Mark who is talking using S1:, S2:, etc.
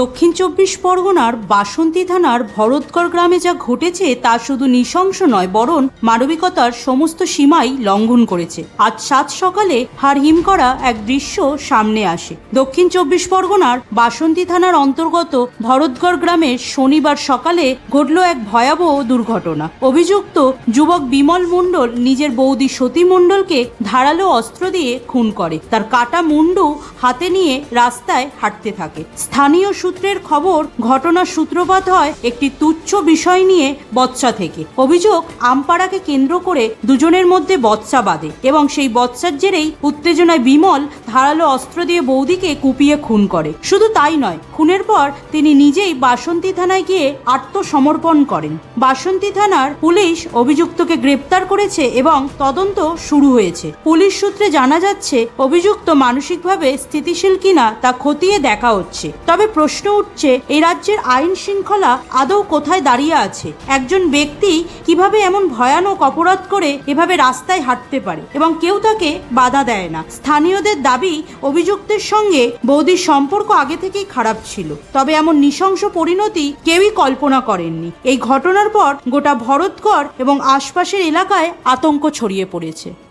S1: দক্ষিণ চব্বিশ পরগনার বাসন্তী থানার ভরতগড় গ্রামে যা ঘটেছে তা শুধু নৃশংস নয়, বরং মানবিকতার সমস্ত সীমাই লঙ্ঘন করেছে। আজ সাত সকালে হাড় হিম করা এক দৃশ্য সামনে আসে। দক্ষিণ চব্বিশ পরগনার বাসন্তী থানার অন্তর্গত ভরতগড় গ্রামে শনিবার সকালে ঘটল এক ভয়াবহ দুর্ঘটনা। অভিযুক্ত যুবক বিমল মণ্ডল নিজের বৌদি সতী মণ্ডলকে ধারালো অস্ত্র দিয়ে খুন করে। তার কাটা মুন্ডু হাতে নিয়ে রাস্তায় হাঁটতে থাকে। স্থানীয় সূত্রের খবর, ঘটনার সূত্রপাত হয় একটি তুচ্ছ বিষয় নিয়ে বৎসা থেকে। অভিযোগ, আমপাড়াকে কেন্দ্র করে দুজনের মধ্যে বৎসা বাঁধে এবং সেই বৎসার জেরেই উত্তেজনায় বিমল ধারালো অস্ত্র দিয়ে বৌদিকে কুপিয়ে খুন করে। শুধু তাই নয়, খুনের পর তিনি নিজেই বাসন্তী থানায় গিয়ে আত্মসমর্পণ করেন। বাসন্তী থানার পুলিশ অভিযুক্তকে গ্রেপ্তার করেছে এবং তদন্ত শুরু হয়েছে। পুলিশ সূত্রে জানা যাচ্ছে, অভিযুক্ত মানসিকভাবে স্থিতিশীল কিনা তা খতিয়ে দেখা হচ্ছে। তবে প্রশ্ন উঠছে এই রাজ্যের আইন শৃঙ্খলা আদৌ কোথায় দাঁড়িয়ে আছে? একজন ব্যক্তি কীভাবে এমন ভয়ানক অপরাধ করে এভাবে রাস্তায় হাঁটতে পারে? এবং কেউ তাকে বাধা দেয় না। স্থানীয়দের দাবি, অভিযুক্তের সঙ্গে বৌদির সম্পর্ক আগে থেকেই খারাপ ছিল। তবে এমন নৃশংস পরিণতি কেউই কল্পনা করেননি। এই ঘটনার পর গোটা ভরতগড় এবং আশপাশের এলাকায় আতঙ্ক ছড়িয়ে পড়েছে।